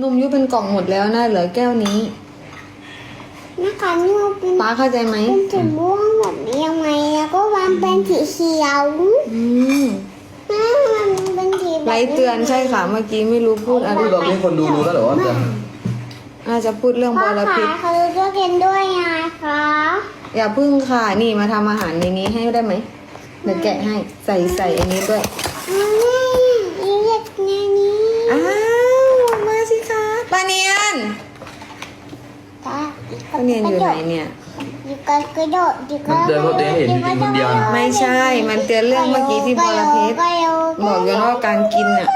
นมยุบเป็นกล่องหมดแล้วนะเหลือแก้วนี้นะคะนี่มันเป็นป้าเข้าใจไหมเป็นสีม่วงแบบนี้ยังไงแล้วก็วางเป็นสีเขียวอืมแม่มันเป็นสีแบบไลท์เตือนใช่ค่ะเมื่อกี้ไม่รู้พูดอะไรพูดตอนนี้คนดูรู้แล้วเหรอว่าเตือนอาจจะพูดเรื่องพ่บออระขาพิษเขาจะกินด้วยไงคะอย่าพึ่งค่ะนี่มาทำอาหารในนี้ให้ได้ไหมเดี๋ยวแกะให้ใส่ใส่อันนี้ด้วย แม่เรียกไงนี้ อ้าว มาสิคะปาเนียน จ้าปาเนียนอยู่ไหนเนี่ยอยู่กันกระโดดอยู่กัมันเตือนเพราะตัวเองเห็นอยู่คนเดียวนะ ไม่ใช่ มันเตือนเรื่องเมื่อกี้ที่บอระพิษบอกอยู่ว่าการกินน่ะ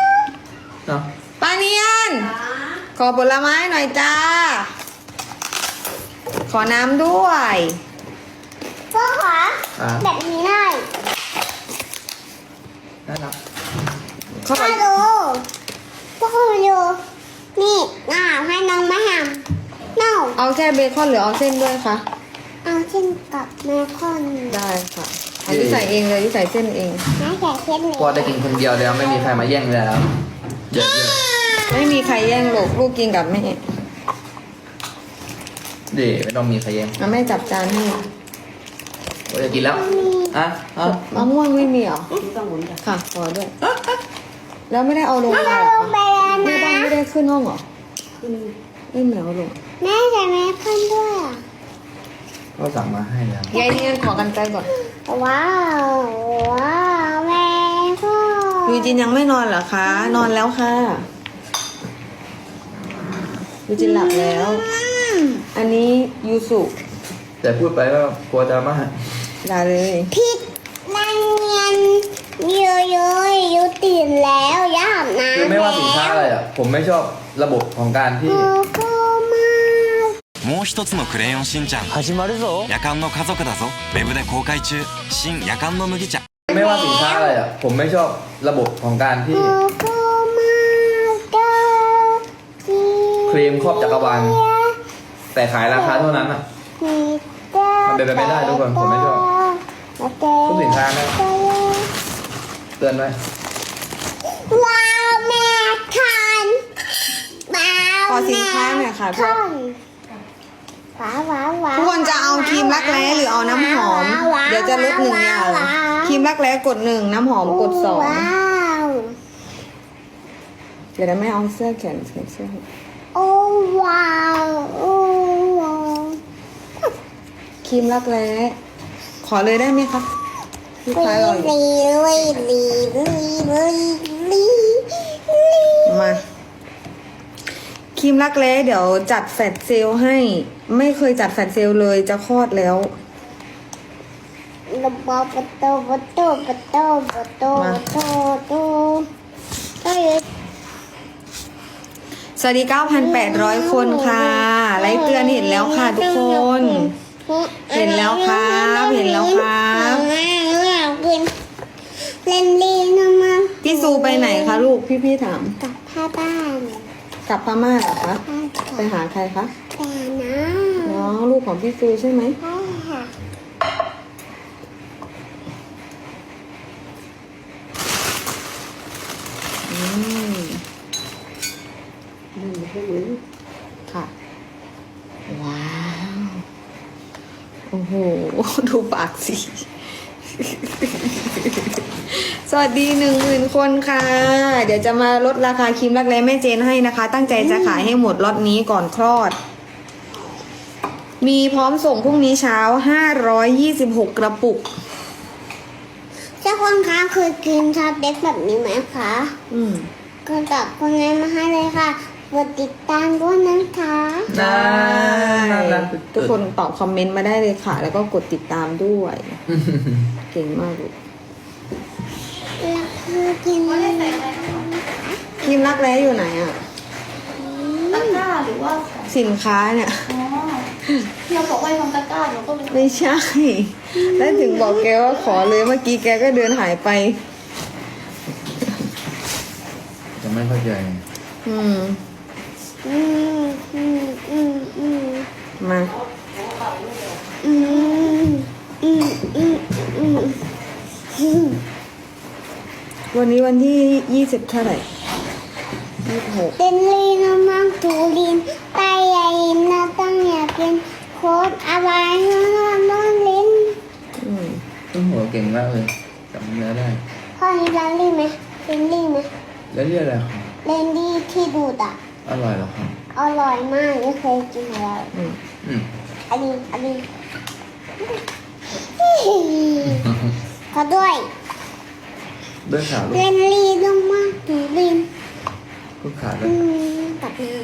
เนาะปาเนียน ขอผลไม้หน่อยจ้า ขอน้ำด้วย พ่อขาอ่าแบบนี้ได้น่ารักเข้าไปพ่อดูพ่อดูนี่น้าให้น้องมาทำ น้องเอาแค่เบคอนหรือเอาเส้นด้วยคะเอาเช่นกับแม่คอนได้ค่ะอันนี้ใส่เองเลยที่ใส่เส้นเองแม่แก่เช่นเลยพอได้กินคนเดียวแล้วไม่มีใครมาแย่งเลยแล้วเยอะไม่มีใครแย่งลูกลูกกินกับแม่ๆเดี๋ยวไม่ต้องมีใครแย่งเอาแม่จับจานให้โอ้ยจะกินแล้วอะอะมะม่วงไม่มีเหรอค่ะขอด้วย แล้วไม่ได้เอาลงมาถ้าเหรลองไปคะแล้วไม่นะได้ไม่ได้ขึ้นห้องเหรอไม่เหนียวลง แม่ใส่แม่คอนด้วยอะก็สั่งมาให้แล้วยายเนียนขอกันไกลก่อนว้าวว้าวแม่คอนยูจินยังไม่นอนเหรอคะ นอนแล้วค่ะยูจินหลับแล้วอืมอันนี้ยูสุแต่พูดไปก็กลัวจะมาด่าเลยผิดนังเงียนเยอะๆยูตื่นแล้วย่าอาบน้ำคือไม่ว่าสินค้าอะไรอะผมไม่ชอบระบบของการที่โอ้โหมาก もう一つのクレヨンしんちゃん始まるぞ夜間の家族だぞウェブで公開中新夜間の麦茶 ไม่ว่าสินค้าอะไรอ่ะ ผมไม่ชอบระบบของการที่ โอ้โหมากเก้าสิ เคลมครอบจักรวาล แต่ขายราคาเท่านั้นอ่ะ มันเป็นไปไม่ได้ทุกคนผมไม่ชอบทุกสินค้านะ เตือนไว้ ว้าวแม่ทันว้าว ขอสินค้าหน่อยค่ะทุก ทันว้าวว้าวว้าวทุกคนจะเอาครีมรักแร้หรือเอาน้ำหอมว้าเดี๋ยวจะลดหนึ่งอย่างว้าวครีมรักแร้กดหนึ่งน้ำหอมกดสองว้าวเดี๋ยวนะแม่เอาเสื้อแขนใส่เสื้อให้โอ้ว้าวโอ้ว้าวครีมรักแร้ขอเลยได้ไหมคะลูกค้าเราอยู่ลีลีลีลีลีลีลีมา ครีมรักแร้เดี๋ยวจัดแฟลชเซลล์ให้ ไม่เคยจัดแฟลชเซลล์เลยจะคลอดแล้วระบบประตูประตูประตูประตูประตูประตูก็สวัสดี 9,800 คนค่ะ ไลฟ์เตือนเห็นแล้วค่ะทุกคน เห็นแล้วครับเห็นแล้วครับกินเล่นลีนะมั้งพี่ซูไปไหนคะลูกพี่พี่ๆถามกับพ่อบ้าน กลับพม่าเหรอคะพ่อไปหาใครคะแต่นะน้องลูกของพี่ซูใช่ไหมใช่ค่ะอืมค่ะ ว้าว โอ้โห ดูปากสิ สวัสดีหนึ่งหมื่นคนค่ะ เดี๋ยวจะมาลดราคาครีมรักแร้แม่เจนให้นะคะ ตั้งใจจะขายให้หมดล็อตนี้ก่อนคลอด มีพร้อมส่งพรุ่งนี้เช้า 526 กระปุกเจ้าคนคะเคยกินชาเด็กแบบนี้ไหมคะอืมก็ตอบคนนั้นมาให้เลยค่ะกดติดตามด้วยนะคะได้น่ารักทุกคนตอบคอมเมนต์มาได้เลยค่ะ แล้วก็กดติดตามด้วย เก่งมากลูกแล้วคือกินครีมรักแร้อยู่ไหนอะตะกร้าหรือว่าของสินค้าเนี่ยอ๋อที่เราบอกว่าทำตะกร้าหนูก็ไม่ไม่ใช่ แล้วถึงบอกแกว่าขอเลยเมื่อกี้แกก็เดินหายไปจะไม่เข้าใจอืมอืมอืมอืมอืมมา วันนี้วันที่ยี่สิบเท่าไหร่ยี่สิบหกเป็นลีนะมั้งจูลินไตใหญ่นะต้องอยากกินโค้ดอะไรนะน้องลิ้นอืมต้นหัวเก่งมากเลยจำเนื้อได้พ่อนี่ลาลี่ไหมเลนลี่ไหมแล้วเรียกอะไรครับเลนลี่ที่ดูดอะอร่อยเหรอครับอร่อยมากไม่เคยกินเลยอืมอืมอันนี้อันนี้ขอด้วย ด้วยขาลูเลกนลี่ต้องมากจูลินลูกขาด้วอืยมตัดน้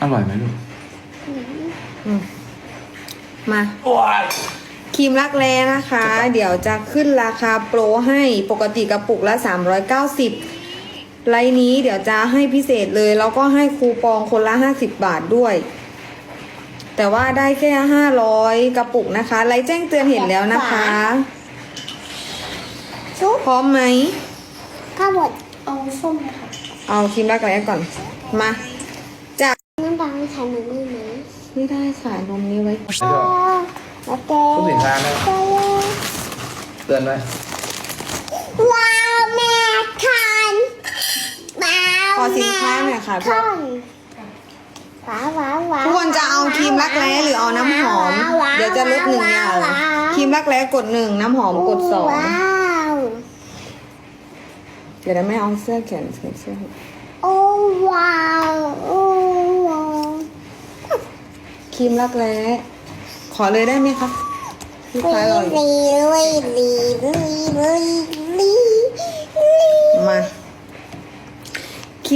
อร่อยไหมลูกอืมมาครีมรักแร้นะคะ เดี๋ยวจะขึ้นราคาโปรให้ปกติกระปุกละ 390 ไลน์นี้เดี๋ยวจะให้พิเศษเลย แล้วก็ให้คูปองคนละ 50 บาทด้วย แต่ว่าได้แค่ 500 กระปุกนะคะ ไลน์แจ้งเตือนเห็นแล้วนะคะำชุบพร้อมไหมข้าวบดเอาส้มเลยค่ะเอาครีมรักแร้ก่อน มา จากน้ำตาลใส่หนูได้ไหมไม่ได้ค่ะนมนี้ไว้ไม่ชอบโอเคทุกสินค้านะไปเลยเตือนไว้ว้ สินค้าหน่อยค่ะพวก ว้าวว้าวว้าวทุกคนจะเอาครีมรักแร้หรือเอาน้ำหอม ว้าวเดี๋ยวจะลดหนึ่งอย่าง ว้าวครีมรักแร้กดหนึ่งน้ำหอมกดสองว้าวเดี๋ยวนะแม่เอาเสื้อแขนใส่เสื้อให้โอ้ว้าวโอ้ว้าวครีมรักแร้ขอเลยได้ไหมคะลูกค้ารออยู่ลีลีลีลีลีลีลีมา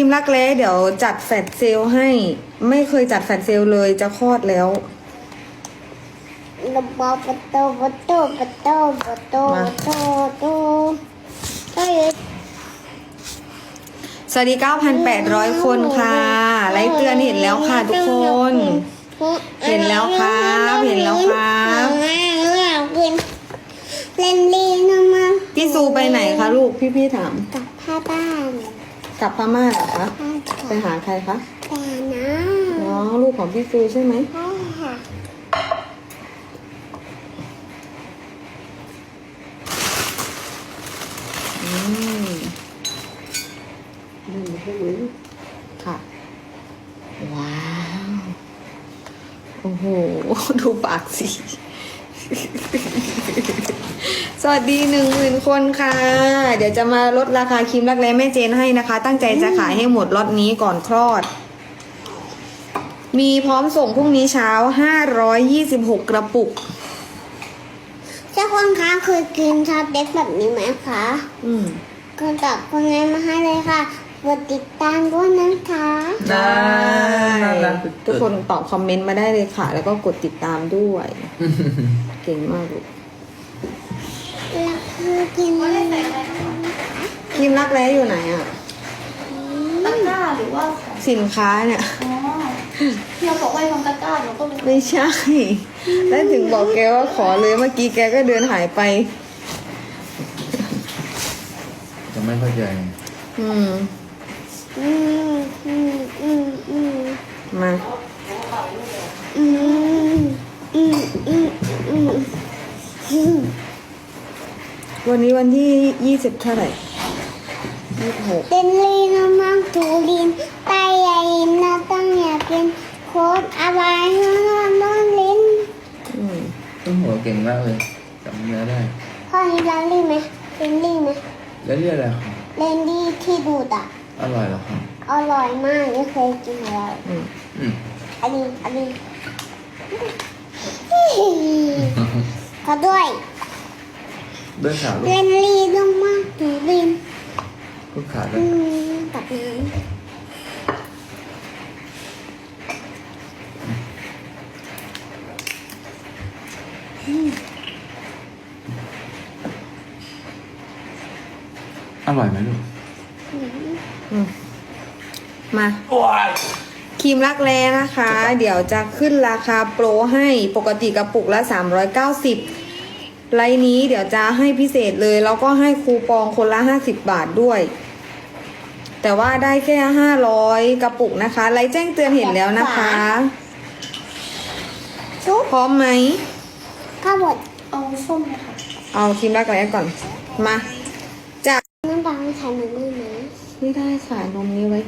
ครีมรักแร้เดี๋ยวจัดแฟลชเซลล์ให้ ไม่เคยจัดแฟลชเซลล์เลยจะคลอดแล้วระบบประตูประตูประตูประตูประตูประตูก็สวัสดี 9,800 คนค่ะ ไลฟ์เตือนเห็นแล้วค่ะทุกคน เห็นแล้วครับเห็นแล้วครับกินเล่นดีนะมั้งพี่ซูไปไหนคะลูกพี่พี่ๆถามกับพ่อบ้าน กลับพม่าเหรอคะพ่อไปหาใครคะแต่นะน้องลูกของพี่ซูใช่ไหมพ่อค่ะอืมนั่นไม่ใช่ไหมค่ะ ว้าว โอ้โห ดูปากสิ สวัสดีหนึ่งหมื่นคนค่ะ เดี๋ยวจะมาลดราคาครีมรักแร้แม่เจนให้นะคะ ตั้งใจจะขายให้หมดล็อตนี้ก่อนคลอด มีพร้อมส่งพรุ่งนี้เช้า526กระปุกเจ้าคนคะเคยกินชาเด็กแบบนี้ไหมคะอืมก็ตอบคนงานมาให้เลยค่ะกดติดตามด้วยนะคะได้น่ารักทุกคนตอบคอมเมนต์มาได้เลยค่ะ แล้วก็กดติดตามด้วย เก่งมากลูกแล้ว คือกินไม่ได้ใส่อะไรนะคะครีมรักแร้อยู่ไหนอะ ตะกร้าหรือว่าของสินค้าเนี่ย อ๋อพี่เราบอกว่าให้ทำตะกร้าหนูก็เลยไม่ใช่ แล้วถึงบอกแกว่าขอเลยเมื่อกี้แกก็เดินหายไป จะไม่เข้าใจอืม อืมอืมอืมอืมมา อืมอืมอืมอืมอืม วันนี้วันที่ยี่สิบเท่าไหร่ยี่สิบหกเดนลีนะมังจูลินไตใหญ่นะต้องอยากกินโค้ดอะไรนะน้องลิ้นอืมต้นหัวเก่งมากเลยจำเนื้อได้พ่อนี่ลาลี่ไหมเลนลี่ไหมแล้วเรียกอะไรครับเลนลี่ที่ดูดอะ อร่อยเหรอครับอร่อยมากไม่เคยกินเลยอืมอืมอันนี้อันนี้ ขอด้วย ด้วยขาลูเลกนลี่ต้องมากจูลินลูกขาด้วอืยมตัดน้ำอร่อยไหมลูกอืมมาครีมรักแร้นะคะ เดี๋ยวจะขึ้นราคาโปรให้ปกติกระปุกละ 390 ไลน์นี้เดี๋ยวจะให้พิเศษเลย แล้วก็ให้คูปองคนละ50บาทด้วย แต่ว่าได้แค่500กระปุกนะคะ ไลน์แจ้งเตือนเห็นแล้วนะคะจุ๊บพร้อมไหม ข้าวบดเอาส้มเลยค่ะเอาครีมรักแร้ก่อน มาน้ำตาลใส่หนึ่งได้ไหม ไม่ได้ค่ะนมนี้ไว้